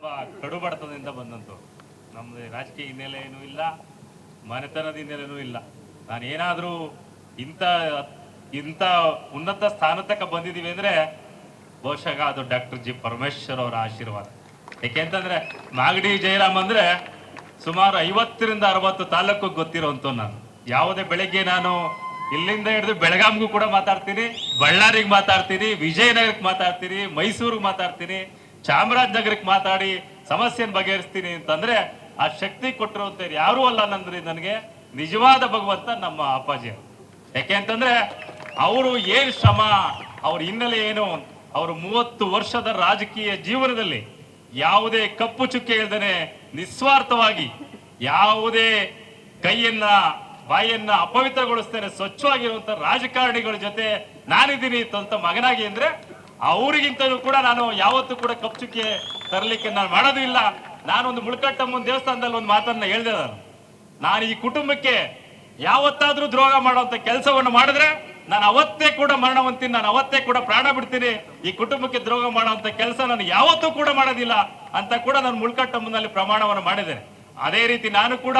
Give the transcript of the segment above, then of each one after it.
ತುಂಬಾ ಕಡು ಬಡತನದಿಂದ ಬಂದಂತು ನಮ್ದು ರಾಜಕೀಯ ಹಿನ್ನೆಲೆ ಏನೂ ಇಲ್ಲ, ಮನೆತನದ ಹಿನ್ನೆಲೆನೂ ಇಲ್ಲ. ನಾನು ಏನಾದರೂ ಇಂಥ ಇಂಥ ಉನ್ನತ ಸ್ಥಾನ ತನಕ ಬಂದಿದ್ದೀವಿ ಅಂದ್ರೆ ಬಹುಶಃ ಅದು ಡಾಕ್ಟರ್ ಜಿ ಪರಮೇಶ್ವರ್ ಅವರ ಆಶೀರ್ವಾದ. ಯಾಕೆಂತಂದ್ರೆ ಮಾಗಡಿ ಜಯರಾಮ್ ಅಂದ್ರೆ ಸುಮಾರು ಐವತ್ತರಿಂದ ಅರವತ್ತು ತಾಲೂಕು ಗೊತ್ತಿರೋಂಥ ನಾನು. ಯಾವುದೇ ಬೆಳಗ್ಗೆ ನಾನು ಇಲ್ಲಿಂದ ಹಿಡಿದು ಬೆಳಗಾಂಗೂ ಕೂಡ ಮಾತಾಡ್ತೀನಿ, ಬಳ್ಳಾರಿಗೆ ಮಾತಾಡ್ತೀನಿ, ವಿಜಯನಗರಕ್ಕೆ ಮಾತಾಡ್ತೀನಿ, ಮೈಸೂರಿಗೆ ಮಾತಾಡ್ತೀನಿ ಚಾಮರಾಜನಗರಕ್ಕೆ ಮಾತಾಡಿ ಸಮಸ್ಯೆಯನ್ನು ಬಗೆಹರಿಸ್ತೀನಿ ಅಂತಂದ್ರೆ ಆ ಶಕ್ತಿ ಕೊಟ್ಟಿರುವಂತ ಯಾರೂ ಅಲ್ಲ ನಂದ್ರಿ ನನಗೆ ನಿಜವಾದ ಭಗವಂತ ನಮ್ಮ ಅಪ್ಪಾಜಿ ಯಾಕೆ ಅಂತಂದ್ರೆ ಅವರು ಏನ್ ಶ್ರಮ, ಅವ್ರ ಹಿನ್ನೆಲೆ ಏನು, ಅವರು ಮೂವತ್ತು ವರ್ಷದ ರಾಜಕೀಯ ಜೀವನದಲ್ಲಿ ಯಾವುದೇ ಕಪ್ಪು ಚುಕ್ಕೆ ಇಲ್ದೇನೆ ನಿಸ್ವಾರ್ಥವಾಗಿ ಯಾವುದೇ ಕೈಯನ್ನ, ಬಾಯಿಯನ್ನ ಅಪವಿತ್ರಗೊಳಿಸ್ತೇನೆ ಸ್ವಚ್ಛವಾಗಿರುವಂತ ರಾಜಕಾರಣಿಗಳ ಜೊತೆ ನಾನಿದ್ದೀನಿ ಅಂತ ಮಗನಾಗಿ ಅಂದ್ರೆ ಅವರಿಗಿಂತಲೂ ಕೂಡ ನಾನು ಯಾವತ್ತೂ ಕೂಡ ಕಪ್ಚುಕ್ಕೆ ತರಲಿಕ್ಕೆ ನಾನು ಮಾಡೋದು ಇಲ್ಲ. ನಾನೊಂದು ಮುಳ್ಕಟ್ಟಮ್ಮನ ದೇವಸ್ಥಾನದಲ್ಲಿ ಒಂದು ಮಾತನ್ನ ಹೇಳಿದೆ ನಾನು. ನಾನು ಈ ಕುಟುಂಬಕ್ಕೆ ಯಾವತ್ತಾದ್ರೂ ದ್ರೋಹ ಮಾಡುವಂತ ಕೆಲಸವನ್ನು ಮಾಡಿದ್ರೆ ನಾನು ಅವತ್ತೇ ಕೂಡ ಮರಣ ಹೊಂತೀನಿ ನಾನು ಅವತ್ತೇ ಕೂಡ ಪ್ರಾಣ ಬಿಡ್ತೀನಿ. ಈ ಕುಟುಂಬಕ್ಕೆ ದ್ರೋಹ ಮಾಡುವಂತ ಕೆಲಸ ನಾನು ಯಾವತ್ತೂ ಕೂಡ ಮಾಡೋದಿಲ್ಲ ಅಂತ ಕೂಡ ನಾನು ಮುಳ್ಕಟ್ಟಮ್ಮನಲ್ಲಿ ಪ್ರಮಾಣವನ್ನು ಮಾಡಿದ್ದೇನೆ. ಅದೇ ರೀತಿ ನಾನು ಕೂಡ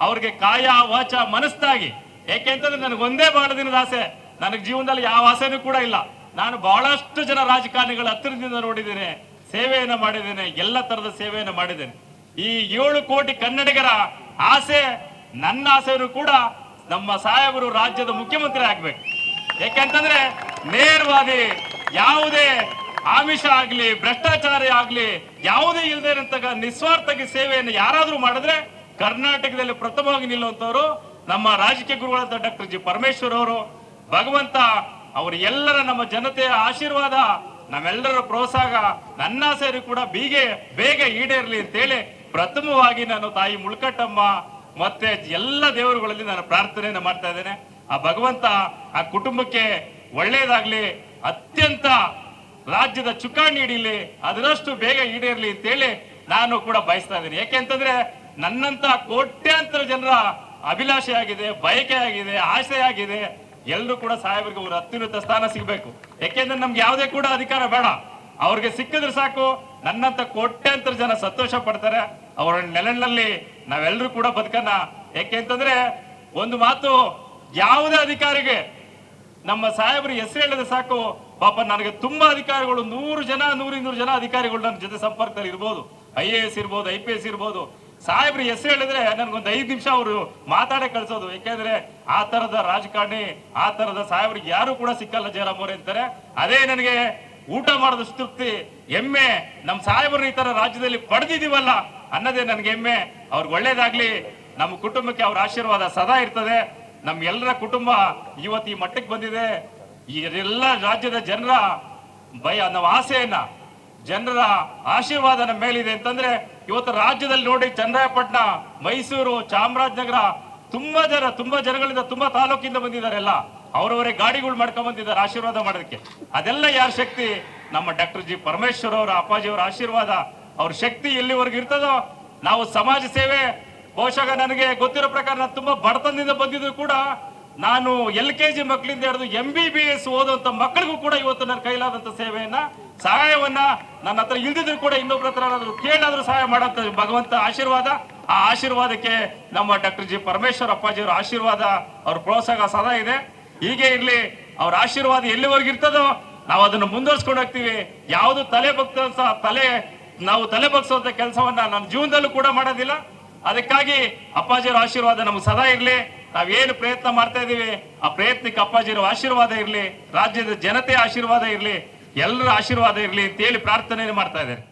ಅವ್ರಿಗೆ ಕಾಯ, ವಾಚ ಮನಸ್ಸಾಗಿ ಯಾಕೆಂತಂದ್ರೆ ನನಗೆ ಒಂದೇ ಬಹಳ ಆಸೆ. ನನಗೆ ಜೀವನದಲ್ಲಿ ಯಾವ ಆಸೆನೂ ಕೂಡ ಇಲ್ಲ. ನಾನು ಬಹಳಷ್ಟು ಜನ ರಾಜಕಾರಣಿಗಳ ಹತ್ತಿರದಿಂದ ನೋಡಿದ್ದೇನೆ, ಸೇವೆಯನ್ನು ಮಾಡಿದ್ದೇನೆ, ಎಲ್ಲ ತರದ ಸೇವೆಯನ್ನು ಮಾಡಿದ್ದೇನೆ. ಈ ಏಳು ಕೋಟಿ ಕನ್ನಡಿಗರ ಆಸೆ, ನನ್ನ ಆಸೆಯನ್ನು ಕೂಡ ನಮ್ಮ ಸಾಹೇಬರು ರಾಜ್ಯದ ಮುಖ್ಯಮಂತ್ರಿ ಆಗ್ಬೇಕು. ಯಾಕೆಂತಂದ್ರೆ ನೇರವಾಗಿ ಯಾವುದೇ ಆಮಿಷ ಆಗ್ಲಿ, ಭ್ರಷ್ಟಾಚಾರ ಆಗ್ಲಿ, ಯಾವುದೇ ಇಲ್ಲದೆ ಇರತಕ್ಕ ನಿಸ್ವಾರ್ಥಕ್ಕೆ ಸೇವೆಯನ್ನು ಯಾರಾದ್ರೂ ಮಾಡಿದ್ರೆ ಕರ್ನಾಟಕದಲ್ಲಿ ಪ್ರಥಮವಾಗಿ ನಿಲ್ಲುವಂತವರು ನಮ್ಮ ರಾಜಕೀಯ ಗುರುಗಳಾದ ಡಾಕ್ಟರ್ ಜಿ. ಪರಮೇಶ್ವರ್ ಅವರು, ಭಗವಂತ ಅವರು ಎಲ್ಲರ ನಮ್ಮ ಜನತೆಯ ಆಶೀರ್ವಾದ, ನಮ್ಮೆಲ್ಲರ ಪ್ರೋತ್ಸಾಹ, ನನ್ನ ಸೇರಿ ಕೂಡ ಬೀಗೆ ಬೇಗ ಈಡೇರಲಿ ಅಂತೇಳಿ ಪ್ರಥಮವಾಗಿ ನಾನು ತಾಯಿ ಮುಳ್ಕಟ್ಟಮ್ಮ ಮತ್ತೆ ಎಲ್ಲ ದೇವರುಗಳಲ್ಲಿ ನಾನು ಪ್ರಾರ್ಥನೆಯನ್ನು ಮಾಡ್ತಾ ಇದ್ದೇನೆ. ಆ ಭಗವಂತ ಆ ಕುಟುಂಬಕ್ಕೆ ಒಳ್ಳೇದಾಗ್ಲಿ, ಅತ್ಯಂತ ರಾಜ್ಯದ ಚುಕ್ಕಾಣಿ ಹಿಡೀಲಿ, ಅದರಷ್ಟು ಬೇಗ ಈಡೇರ್ಲಿ ಅಂತೇಳಿ ನಾನು ಕೂಡ ಬಯಸ್ತಾ ಇದ್ದೀನಿ. ಯಾಕೆಂತಂದ್ರೆ ನನ್ನಂತ ಕೋಟ್ಯಾಂತರ ಜನರ ಅಭಿಲಾಷೆ ಆಗಿದೆ ಬಯಕೆ ಆಗಿದೆ ಆಸೆ ಆಗಿದೆ ಎಲ್ಲರೂ ಕೂಡ ಸಾಹೇಬರಿಗೆ ಅವರು ಅತ್ಯುನ್ನತ ಸ್ಥಾನ ಸಿಗಬೇಕು. ಯಾಕೆಂದ್ರೆ ನಮ್ಗೆ ಯಾವುದೇ ಕೂಡ ಅಧಿಕಾರ ಬೇಡ. ಅವ್ರಿಗೆ ಸಿಕ್ಕಿದ್ರೆ ಸಾಕು, ನನ್ನಂತ ಕೋಟ್ಯಾಂತರ ಜನ ಸಂತೋಷ ಪಡ್ತಾರೆ. ಅವರ ನೆಲೆನಲ್ಲಿ ನಾವೆಲ್ಲರೂ ಕೂಡ ಬದುಕನ್ನ. ಯಾಕೆಂತಂದ್ರೆ ಒಂದು ಮಾತು, ಯಾವುದೇ ಅಧಿಕಾರಿಗೆ ನಮ್ಮ ಸಾಹೇಬರು ಹೆಸರು ಹೇಳಿದ್ರೆ ಸಾಕು, ಪಾಪ ನನಗೆ ತುಂಬಾ ಅಧಿಕಾರಿಗಳು, ನೂರು ಜನ ನೂರಿನೂರು ಜನ ಅಧಿಕಾರಿಗಳು ನನ್ನ ಜೊತೆ ಸಂಪರ್ಕದಲ್ಲಿ ಇರ್ಬೋದು. ಐ ಎ ಎಸ್ ಇರ್ಬೋದು, ಐ ಪಿ ಎಸ್ ಇರ್ಬೋದು. ಸಾಹೇಬ್ರು, ಹೆಸರು ಹೇಳಿದ್ರೆ ನನ್ಗೊಂದು ಐದು ನಿಮಿಷ ಅವರು ಮಾತಾಡೇ ಕಳ್ಸೋದು. ಯಾಕೆಂದ್ರೆ ಆ ತರದ ರಾಜಕಾರಣಿ, ಆ ತರದ ಸಾಹೇಬ್ರಿಗೆ ಯಾರು ಕೂಡ ಸಿಕ್ಕಲ್ಲ ಜಯರಾಮ್ ಅವ್ರೆ ಅಂತಾರೆ. ಅದೇ ನನಗೆ ಊಟ ಮಾಡಿದಷ್ಟು ತೃಪ್ತಿ ಹೆಮ್ಮೆ ನಮ್ಮ ಸಾಹೇಬರು ಈ ತರ ರಾಜ್ಯದಲ್ಲಿ ಪಡೆದಿದೀವಲ್ಲ ಅನ್ನೋದೇ ನನಗೆ ಹೆಮ್ಮೆ ಅವ್ರಿಗೆ ಒಳ್ಳೇದಾಗ್ಲಿ, ನಮ್ಮ ಕುಟುಂಬಕ್ಕೆ ಅವ್ರ ಆಶೀರ್ವಾದ ಸದಾ ಇರ್ತದೆ. ನಮ್ಮ ಎಲ್ಲರ ಕುಟುಂಬ ಇವತ್ತು ಈ ಮಟ್ಟಕ್ಕೆ ಬಂದಿದೆ. ಈ ಎಲ್ಲ ರಾಜ್ಯದ ಜನರ ಭಯ, ನಮ್ಮ ಆಸೆಯನ್ನ, ಜನರ ಆಶೀರ್ವಾದ ನಮ್ಮ ಮೇಲಿದೆ ಅಂತಂದ್ರೆ ಇವತ್ತು ರಾಜ್ಯದಲ್ಲಿ ನೋಡಿ ಚನ್ನರಾಯಪಟ್ಟಣ ಮೈಸೂರು, ಚಾಮರಾಜನಗರ ತುಂಬಾ ಜನ, ತುಂಬಾ ಜನಗಳಿಂದ ತುಂಬಾ ತಾಲೂಕಿಂದ ಬಂದಿದ್ದಾರೆ ಎಲ್ಲ. ಅವರವರೇ ಗಾಡಿಗಳು ಮಾಡ್ಕೊಂಡ್ ಬಂದಿದ್ದಾರೆ ಆಶೀರ್ವಾದ ಮಾಡೋದಕ್ಕೆ. ಅದೆಲ್ಲ ಯಾರ ಶಕ್ತಿ? ನಮ್ಮ ಡಾಕ್ಟರ್ ಜಿ ಪರಮೇಶ್ವರ್ ಅವರ, ಅಪ್ಪಾಜಿ ಅವರ ಆಶೀರ್ವಾದ. ಅವ್ರ ಶಕ್ತಿ ಎಲ್ಲಿವರೆಗೂ ಇರ್ತದೋ, ನಾವು ಸಮಾಜ ಸೇವೆ. ಬಹುಶಃ ನನಗೆ ಗೊತ್ತಿರೋ ಪ್ರಕಾರ ನಾನು ತುಂಬಾ ಬಡತನದಿಂದ ಬಂದಿದ್ರು ಕೂಡ ನಾನು ಎಲ್ ಕೆ ಜಿ ಮಕ್ಕಳಿಂದ ಹಿಡಿದು ಎಂ ಬಿ ಬಿ ಎಸ್ ಓದುವಂತ ಮಕ್ಕಳಿಗೂ ಕೂಡ ಇವತ್ತು ನನ್ನ ಕೈಲಾದಂತ ಸೇವೆಯನ್ನ ಸಹಾಯವನ್ನ ನನ್ನ ಹತ್ರ ಇಲ್ದಿದ್ರು ಕೂಡ ಇನ್ನೊಬ್ಬರ ಹತ್ರ ಕೇಳಾದ್ರೂ ಸಹಾಯ ಮಾಡಂತ ಭಗವಂತ ಆಶೀರ್ವಾದ. ಆ ಆಶೀರ್ವಾದಕ್ಕೆ ನಮ್ಮ ಡಾಕ್ಟರ್ ಜಿ ಪರಮೇಶ್ವರ್ ಅಪ್ಪಾಜಿಯವರ ಆಶೀರ್ವಾದ ಅವ್ರ ಪ್ರೋತ್ಸಾಹ ಸದಾ ಇದೆ. ಹೀಗೆ ಇರ್ಲಿ, ಅವ್ರ ಆಶೀರ್ವಾದ ಎಲ್ಲಿವರೆಗೂ ಇರ್ತದೋ ನಾವು ಅದನ್ನು ಮುಂದುವರ್ಸ್ಕೊಂಡು ಹೋಗ್ತೀವಿ. ಯಾವುದು ತಲೆ ಭಕ್ತ ತಲೆ, ನಾವು ತಲೆ ಬಗ್ಸುವಂತ ಕೆಲಸವನ್ನ ನಮ್ಮ ಜೀವನದಲ್ಲೂ ಕೂಡ ಮಾಡೋದಿಲ್ಲ. ಅದಕ್ಕಾಗಿ ಅಪ್ಪಾಜಿಯವರ ಆಶೀರ್ವಾದ ನಮ್ಗೆ ಸದಾ ಇರ್ಲಿ. ನಾವೇನು ಪ್ರಯತ್ನ ಮಾಡ್ತಾ ಇದೀವಿ ಆ ಪ್ರಯತ್ನಕ್ಕೆ ಅಪ್ಪಾಜಿಯವರ ಆಶೀರ್ವಾದ ಇರಲಿ. ರಾಜ್ಯದ ಜನತೆಯ ಆಶೀರ್ವಾದ ಇರ್ಲಿ. ಎಲ್ಲರ ಆಶೀರ್ವಾದ ಇರ್ಲಿ ಅಂತೇಳಿ ಪ್ರಾರ್ಥನೆ ಮಾಡ್ತಾ ಇದ್ದಾರೆ